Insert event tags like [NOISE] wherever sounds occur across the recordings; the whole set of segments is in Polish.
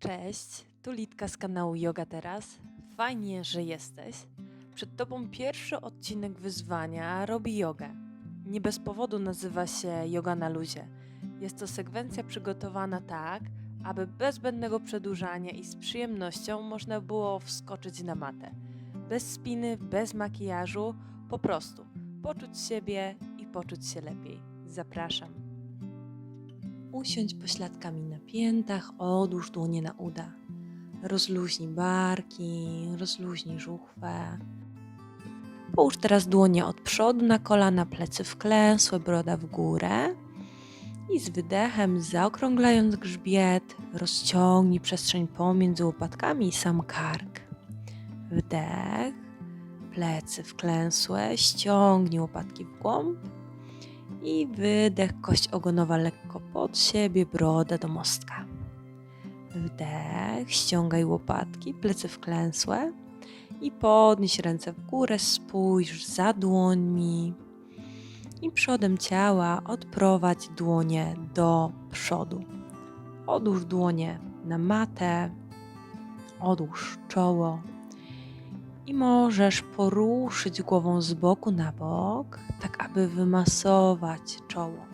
Cześć, tu Litka z kanału Yoga Teraz. Fajnie, że jesteś. Przed Tobą pierwszy odcinek wyzwania Robi Jogę. Nie bez powodu nazywa się Yoga na luzie. Jest to sekwencja przygotowana tak, aby bez zbędnego przedłużania i z przyjemnością można było wskoczyć na matę. Bez spiny, bez makijażu, po prostu poczuć siebie i poczuć się lepiej. Zapraszam. Usiądź pośladkami na piętach, odłóż dłonie na uda. Rozluźnij barki, rozluźnij żuchwę. Połóż teraz dłonie od przodu na kolana, plecy wklęsłe, broda w górę. I z wydechem, zaokrąglając grzbiet, rozciągnij przestrzeń pomiędzy łopatkami i sam kark. Wdech, plecy wklęsłe, ściągnij łopatki w głąb. I wydech, kość ogonowa lekko pod siebie, broda do mostka. Wdech, ściągaj łopatki, plecy wklęsłe i podnieś ręce w górę, spójrz za dłońmi i przodem ciała odprowadź dłonie do przodu. Odłóż dłonie na matę, odłóż czoło i możesz poruszyć głową z boku na bok, tak aby wymasować czoło,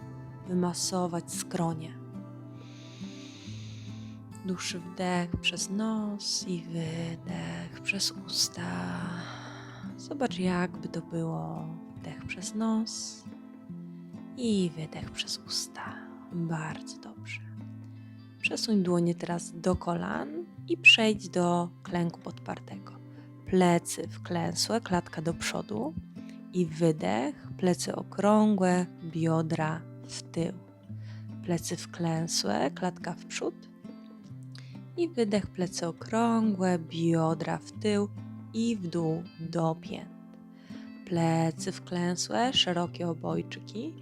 wymasować skronie. Dłuższy wdech przez nos i wydech przez usta. Zobacz, jakby to było. Wdech przez nos i wydech przez usta. Bardzo dobrze. Przesuń dłonie teraz do kolan i przejdź do klęku podpartego. Plecy wklęsłe, klatka do przodu i wydech, plecy okrągłe, biodra w tył. Plecy wklęsłe, klatka w przód i wydech, plecy okrągłe, biodra w tył i w dół do pięt. Plecy wklęsłe, szerokie obojczyki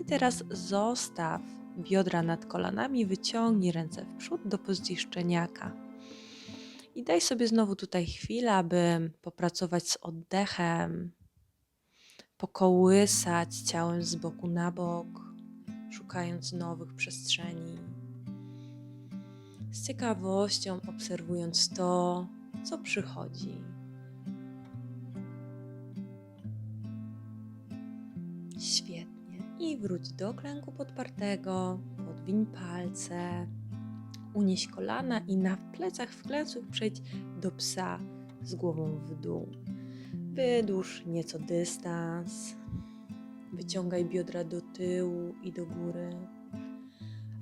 i teraz zostaw biodra nad kolanami, wyciągnij ręce w przód do pozycji szczeniaka. I daj sobie znowu tutaj chwilę, aby popracować z oddechem, pokołysać ciałem z boku na bok, szukając nowych przestrzeni. Z ciekawością obserwując to, co przychodzi. Świetnie. I wróć do klęku podpartego, podwiń palce, unieś kolana i na plecach wklęsłych przejdź do psa z głową w dół. Wydłuż nieco dystans. Wyciągaj biodra do tyłu i do góry.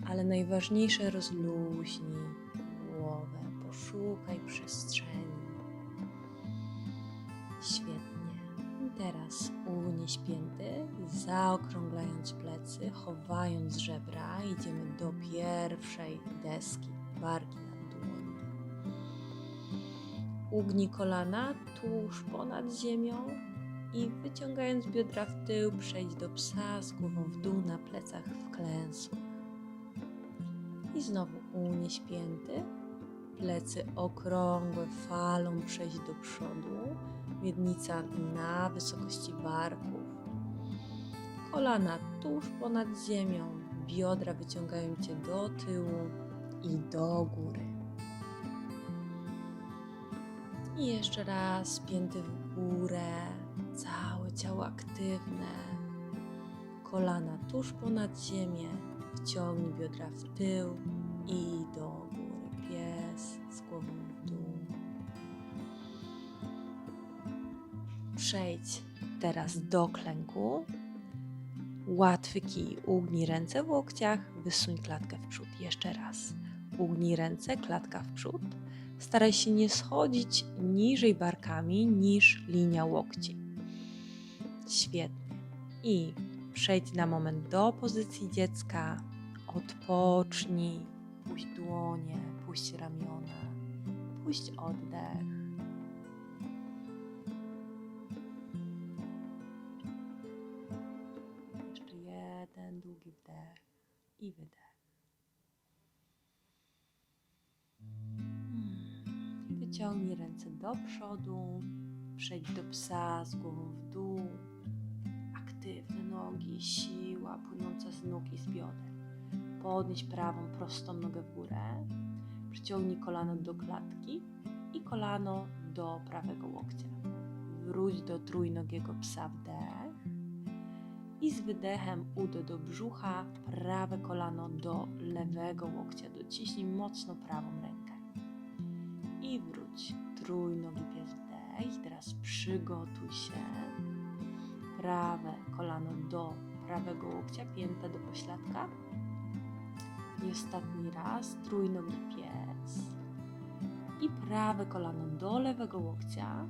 Ale najważniejsze rozluźnij głowę. Poszukaj przestrzeni. Świetnie. Teraz unieś pięty, zaokrąglając plecy, chowając żebra. Idziemy do pierwszej deski. Barki nad dłoni. Ugnij kolana tuż ponad ziemią i wyciągając biodra w tył, przejdź do psa z głową w dół na plecach wklęsłych. I znowu unieś pięty, plecy okrągłe falą przejść do przodu, miednica na wysokości barków, kolana tuż ponad ziemią, biodra wyciągają cię do tyłu i do góry. I jeszcze raz pięty w górę, całe ciało aktywne. Kolana tuż ponad ziemię, wciągnij biodra w tył i do góry. Przejdź teraz do klęku. Łatwy kij. Ugnij ręce w łokciach, wysuń klatkę w przód. Jeszcze raz. Ugnij ręce, klatka w przód. Staraj się nie schodzić niżej barkami niż linia łokci. Świetnie. I przejdź na moment do pozycji dziecka. Odpocznij. Puść dłonie, puść ramiona, puść oddech. I wydech. Hmm. Wyciągnij ręce do przodu, przejdź do psa z głową w dół. Aktywne nogi, siła płynąca z nóg i z bioder. Podnieś prawą prostą nogę w górę. Przyciągnij kolano do klatki i kolano do prawego łokcia. Wróć do trójnogiego psa wdech i z wydechem udo do brzucha, prawe kolano do lewego łokcia. Dociśnij mocno prawą rękę. I wróć. Trójnogi pies wdech. Teraz przygotuj się. Prawe kolano do prawego łokcia, pięta do pośladka. I ostatni raz. Trójnogi pies. I prawe kolano do lewego łokcia.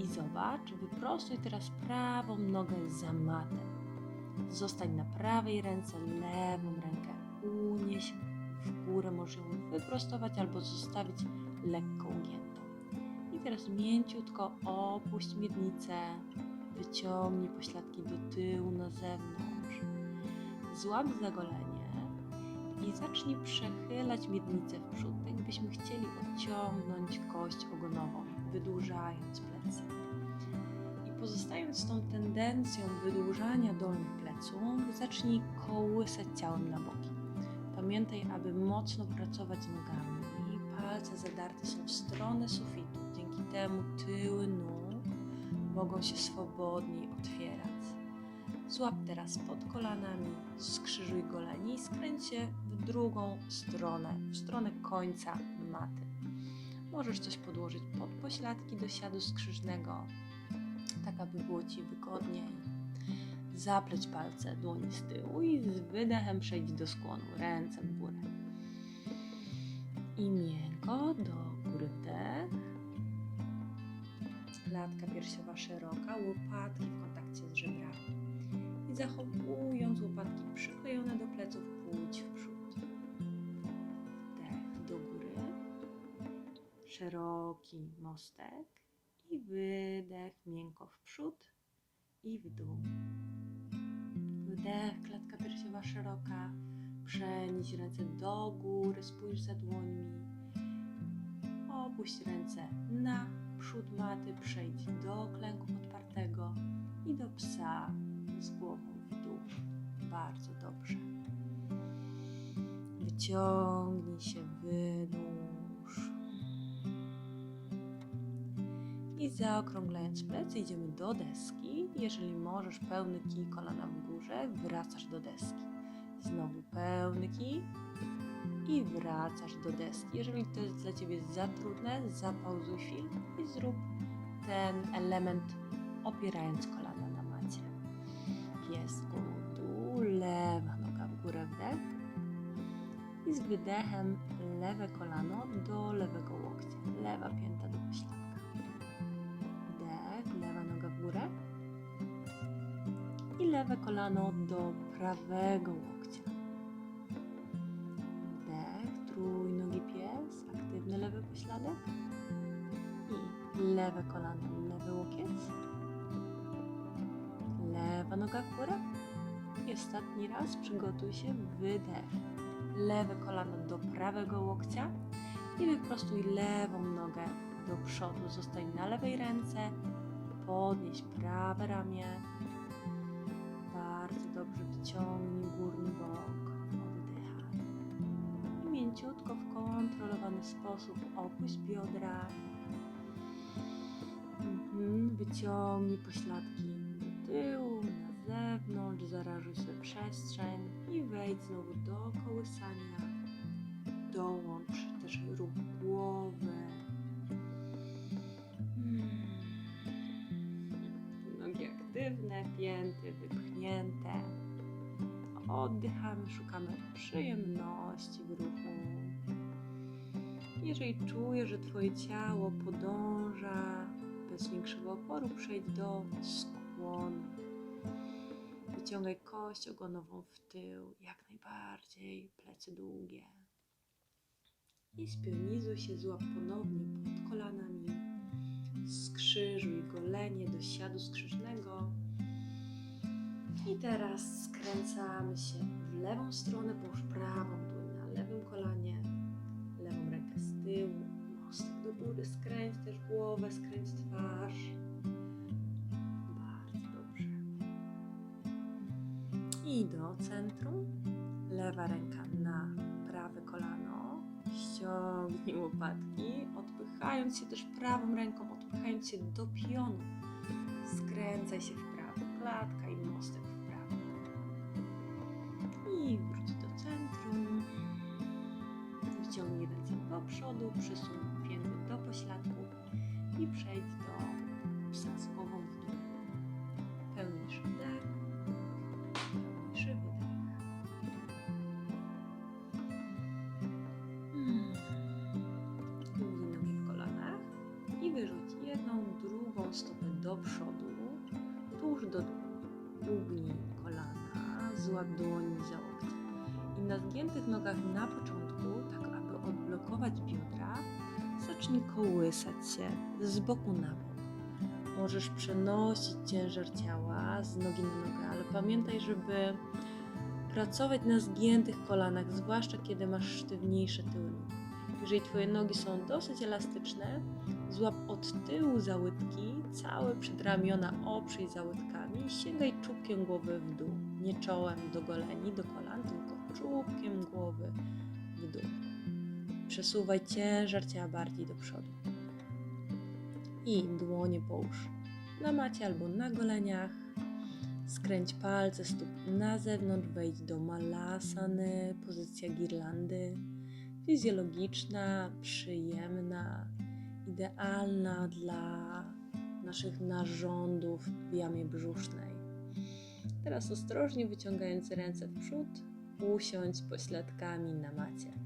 I zobacz, wyprostuj teraz prawą nogę za matę. Zostań na prawej ręce, lewą rękę unieś w górę. Możesz ją wyprostować albo zostawić lekko ugiętą. I teraz mięciutko opuść miednicę, wyciągnij pośladki do tyłu, na zewnątrz. Złap za golenie i zacznij przechylać miednicę w przód, tak jakbyśmy chcieli odciągnąć kość ogonową, wydłużając I pozostając z tą tendencją wydłużania dolnych pleców, zacznij kołysać ciałem na boki. Pamiętaj, aby mocno pracować nogami. Palce zadarte są w stronę sufitu. Dzięki temu tyły nóg mogą się swobodniej otwierać. Złap teraz pod kolanami, skrzyżuj goleni i skręć się w drugą stronę, w stronę końca. Możesz coś podłożyć pod pośladki do siadu skrzyżnego, tak aby było Ci wygodniej. Zapleć palce dłoni z tyłu i z wydechem przejdź do skłonu, ręce w górę. I miękko do góry wdech. Klatka piersiowa szeroka, łopatki w kontakcie z żebrami. I zachowując łopatki przyklejone do pleców, pójdź Szeroki mostek. I wydech miękko w przód i w dół. Wdech, klatka piersiowa szeroka. Przenieś ręce do góry, spójrz za dłońmi. Opuść ręce na przód maty, przejdź do klęku podpartego i do psa z głową w dół. Bardzo dobrze. Wyciągnij się, wydłuż. I zaokrąglając plecy idziemy do deski. Jeżeli możesz, pełny kij, kolana w górze, wracasz do deski. Znowu pełny kij i wracasz do deski. Jeżeli to jest dla Ciebie za trudne, zapauzuj film i zrób ten element opierając kolana na macie. Pies głową w dół, lewa noga w górę, wdech. I z wydechem lewe kolano do lewego łokcia, lewa pięta do pośladka. Górę. I lewe kolano do prawego łokcia. Wdech, trójnogi pies, aktywny lewy pośladek. I lewe kolano, lewy łokieć. Lewa noga w górę. I ostatni raz przygotuj się, wydech. Lewe kolano do prawego łokcia i wyprostuj lewą nogę do przodu. Zostań na lewej ręce, podnieś prawe ramię. Bardzo dobrze wyciągnij górny bok, oddychaj. I mięciutko w kontrolowany sposób opuść biodra. Mhm, Wyciągnij pośladki do tyłu, na zewnątrz, zarażuj sobie przestrzeń i wejdź znowu do kołysania. Dołącz też ruch głowy. Oddychamy, szukamy przyjemności w ruchu. Jeżeli czujesz, że Twoje ciało podąża bez większego oporu, przejdź do skłonu. Wyciągaj kość ogonową w tył, jak najbardziej, plecy długie. I spionizuj się, złap ponownie pod kolanami. Skrzyżuj golenie do siadu skrzyżnego. I teraz skręcamy się w lewą stronę, połóż prawą dłoń na lewym kolanie, lewą rękę z tyłu, mostek do góry, skręć też głowę, skręć twarz. Bardzo dobrze. I do centrum, lewa ręka na prawe kolano, ściągnij łopatki, odpychając się też prawą ręką, odpychając się do pionu. Skręcaj się w prawo, klatka i mostek przodu, przesuń pięty do pośladku i przejdź do psa z głową w dół. Pełnisz wdech, wydech. Ugnij nogi w kolanach i wyrzuć jedną, drugą stopę do przodu, tuż do dłoni. Ugnij kolana, złap dłoni za łokcie. I na zgiętych nogach na początku, odblokować biodra, zacznij kołysać się z boku na bok. Możesz przenosić ciężar ciała z nogi na nogę, ale pamiętaj, żeby pracować na zgiętych kolanach, zwłaszcza kiedy masz sztywniejsze tyły. Jeżeli Twoje nogi są dosyć elastyczne, złap od tyłu za łydki, całe przedramiona oprzyj za łydkami i sięgaj czubkiem głowy w dół. Nie czołem do goleni, do kolan, tylko czubkiem głowy w dół. Przesuwaj ciężar ciała bardziej do przodu. I dłonie połóż na macie albo na goleniach. Skręć palce stóp na zewnątrz, wejdź do malasany, pozycja girlandy. Fizjologiczna, przyjemna, idealna dla naszych narządów w jamie brzusznej. Teraz ostrożnie wyciągając ręce w przód, usiądź pośladkami na macie.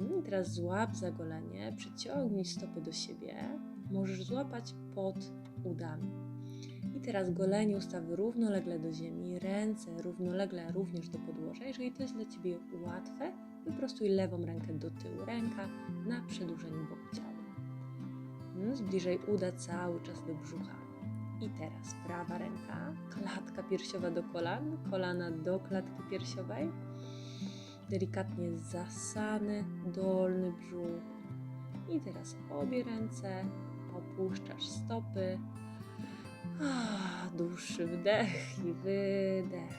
Mhm, Teraz złap za golenie, przyciągnij stopy do siebie. Możesz złapać pod udami. I teraz golenie ustaw równolegle do ziemi, ręce równolegle również do podłoża. Jeżeli to jest dla Ciebie łatwe, wyprostuj lewą rękę do tyłu, ręka na przedłużeniu boku ciała. Mm, Zbliżaj uda cały czas do brzucha. I teraz prawa ręka, klatka piersiowa do kolan, kolana do klatki piersiowej. Delikatnie zasany dolny brzuch. I teraz obie ręce, opuszczasz stopy. Ah, dłuższy wdech i wydech,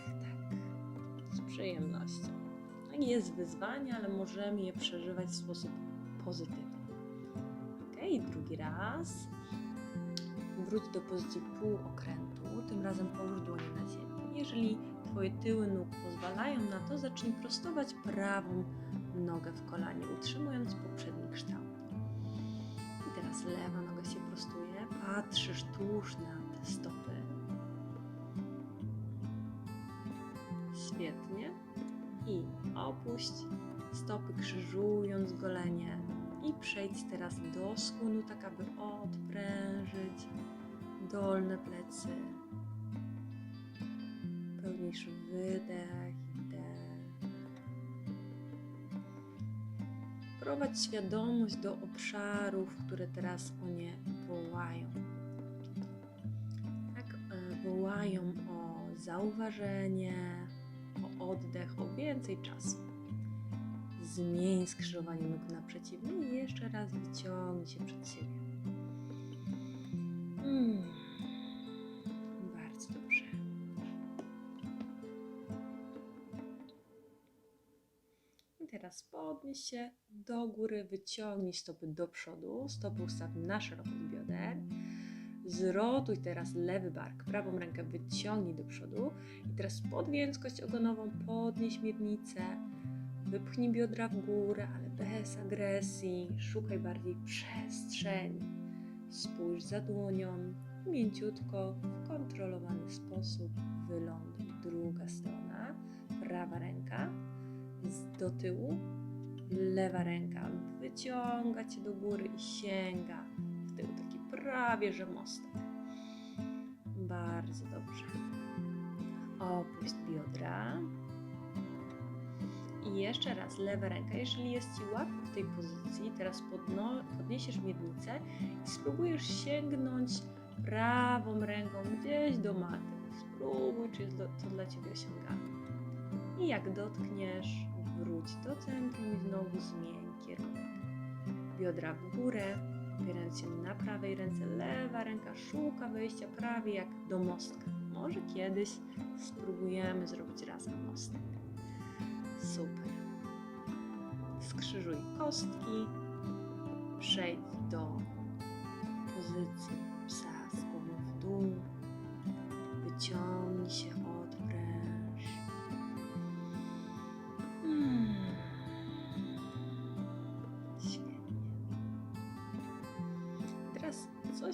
tak, z przyjemnością. Tak jest wyzwanie, ale możemy je przeżywać w sposób pozytywny. Ok, drugi raz. Wróć do pozycji półokrętu, tym razem połóż dłonie na ziemi. Jeżeli Twoje tyły nóg pozwalają na to, zacznij prostować prawą nogę w kolanie, utrzymując poprzedni kształt. I teraz lewa noga się prostuje, patrzysz tuż na te stopy. Świetnie. I opuść stopy, krzyżując golenie. I przejdź teraz do skłonu, tak aby odprężyć dolne plecy. Pełniejszy wydech i. Prowadź świadomość do obszarów, które teraz o nie wołają. Tak, e, wołają o zauważenie, o oddech, o więcej czasu. Zmień skrzyżowanie nóg na przeciwne i jeszcze raz wyciągnij się przed siebie. Podnieś się do góry, wyciągnij stopy do przodu, stopy ustaw na szerokość bioder. Zrotuj teraz lewy bark, prawą rękę wyciągnij do przodu i teraz podwiąc kość ogonową, podnieś miednicę, wypchnij biodra w górę, ale bez agresji, szukaj bardziej przestrzeni. Spójrz za dłonią, mięciutko, w kontrolowany sposób wyląduj. Druga strona, prawa ręka do tyłu, lewa ręka wyciąga cię do góry i sięga w tył, taki prawie że mostek. Bardzo dobrze. Opuść biodra. I jeszcze raz lewa ręka. Jeżeli jest Ci łatwo w tej pozycji, teraz podno, podniesiesz miednicę i spróbujesz sięgnąć prawą ręką gdzieś do maty. Spróbuj, czy jest to dla Ciebie osiągalne. I jak dotkniesz, wróć do centrum i znowu zmień kierunek. Biodra w górę, opierając się na prawej ręce, lewa ręka szuka wejścia prawie jak do mostka. Może kiedyś spróbujemy zrobić razem mostek. Super. skrzyżuj kostki. Przejdź do pozycji psa z głową w dół. Wyciągnij się,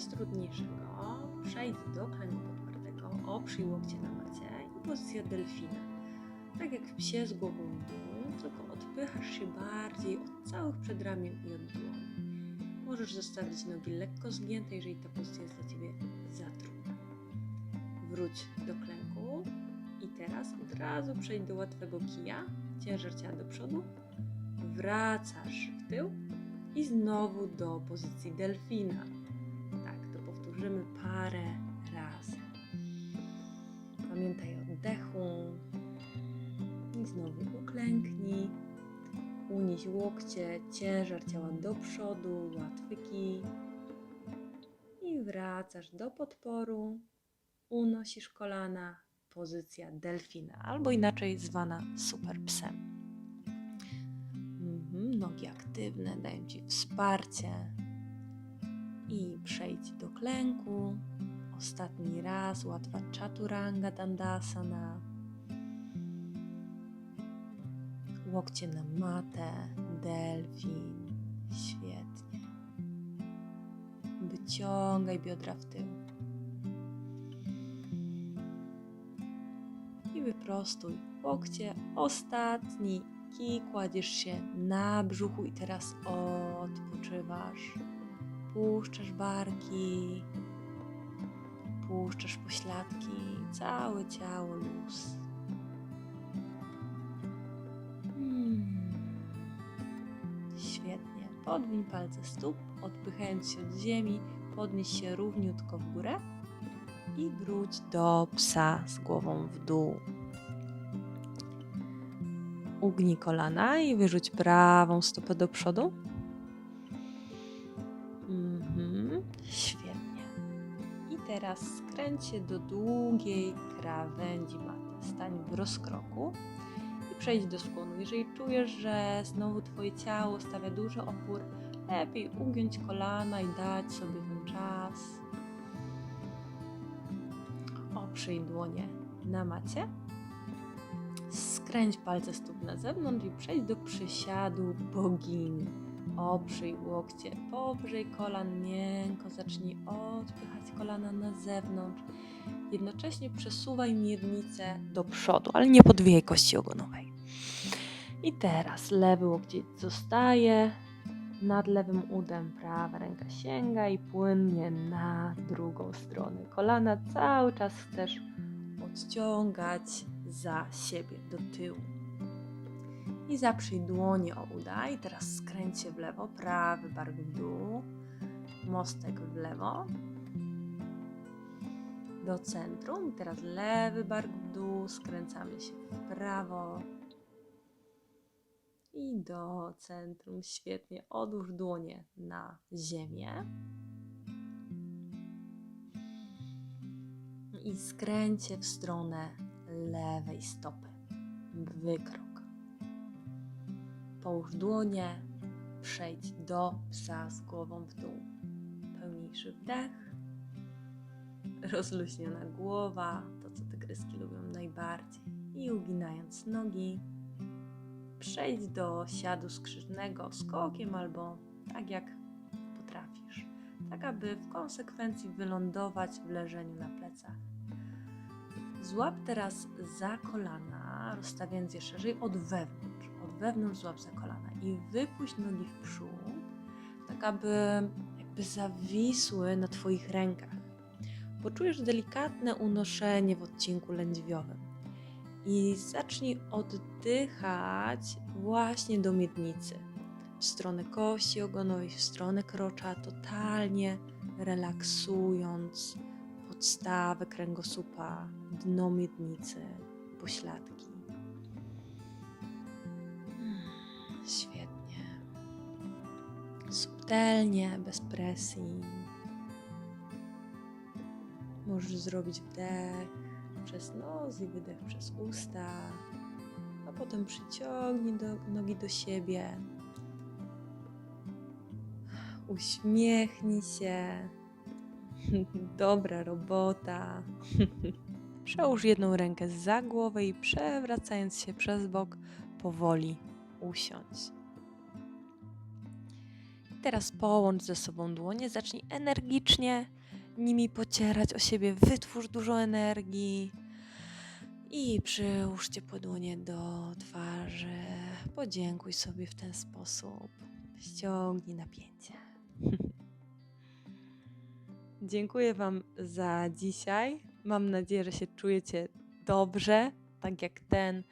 coś trudniejszego. Przejdź do kręgu podpartego, oprzyj łokcie na macie i pozycja delfina. Tak jak w psie z głową w dół, tylko odpychasz się bardziej od całych przedramion i od dłoni. Możesz zostawić nogi lekko zgięte, jeżeli ta pozycja jest dla Ciebie za trudna. Wróć do klęku i teraz od razu przejdź do łatwego kija, ciężar ciała do przodu, wracasz w tył i znowu do pozycji delfina. Powtórzymy parę razy. Pamiętaj o oddechu. I znowu uklęknij. Unieś łokcie, ciężar ciała do przodu, łatwy kij. I wracasz do podporu. Unosisz kolana. Pozycja delfina, albo inaczej zwana super psem. Mhm, nogi aktywne dają Ci wsparcie. I przejdź do klęku. Ostatni raz łatwa chaturanga dandasana. Łokcie na matę, delfin. Świetnie. Wyciągaj biodra w tył. I wyprostuj łokcie. Ostatni kij kładziesz się na brzuchu i teraz odpoczywasz. Puszczasz barki, puszczasz pośladki, całe ciało luz. Mm. Świetnie. Podwiń palce stóp, odpychając się od ziemi, podnieś się równiutko w górę i wróć do psa z głową w dół. Ugnij kolana i wyrzuć prawą stopę do przodu. Się do długiej krawędzi maty. Stań w rozkroku i przejdź do skłonu. Jeżeli czujesz, że znowu Twoje ciało stawia duży opór, lepiej ugiąć kolana i dać sobie ten czas. Oprzyj dłonie na macie. Skręć palce stóp na zewnątrz i przejdź do przysiadu bogini. Oprzyj łokcie powyżej kolan, miękko zacznij odpychać kolana na zewnątrz. Jednocześnie przesuwaj miednicę do przodu, ale nie podwijaj kości ogonowej. I teraz lewy łokieć zostaje nad lewym udem, prawa ręka sięga i płynnie na drugą stronę. Kolana cały czas chcesz odciągać za siebie do tyłu. I zaprzyj dłonie o uda i teraz skręć się w lewo, prawy bark w dół, mostek w lewo, do centrum. Teraz lewy bark w dół, skręcamy się w prawo i do centrum. Świetnie. Odłóż dłonie na ziemię. I skręć w stronę lewej stopy. Wykrok. Połóż dłonie, przejdź do psa z głową w dół. Pełniejszy wdech, rozluźniona głowa, to co tygryski lubią najbardziej. I uginając nogi, przejdź do siadu skrzyżnego skokiem albo tak jak potrafisz, tak aby w konsekwencji wylądować w leżeniu na plecach. Złap teraz za kolana, rozstawiając je szerzej od wewnątrz. Wewnątrz złap za kolana i wypuść nogi w przód, tak aby jakby zawisły na Twoich rękach. Poczujesz delikatne unoszenie w odcinku lędźwiowym i zacznij oddychać właśnie do miednicy. W stronę kości ogonowej, w stronę krocza, totalnie relaksując podstawę kręgosłupa, dno miednicy, pośladki. Świetnie. Subtelnie, bez presji. Możesz zrobić wdech przez nos i wydech przez usta, a potem przyciągnij do, nogi do siebie uśmiechnij się. [LAUGHS] Dobra robota. Przełóż jedną rękę za głowę i przewracając się przez bok, powoli usiądź. Teraz połącz ze sobą dłonie, zacznij energicznie nimi pocierać o siebie, wytwórz dużo energii. I przyłóż ciepłe dłonie do twarzy. Podziękuj sobie w ten sposób. Ściągnij napięcie. [LAUGHS] Dziękuję Wam za dzisiaj. Mam nadzieję, że się czujecie dobrze, tak jak ten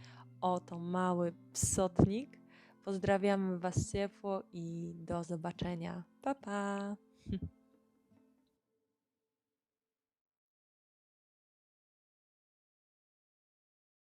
oto mały psotnik. Pozdrawiamy Was ciepło i do zobaczenia. Pa pa!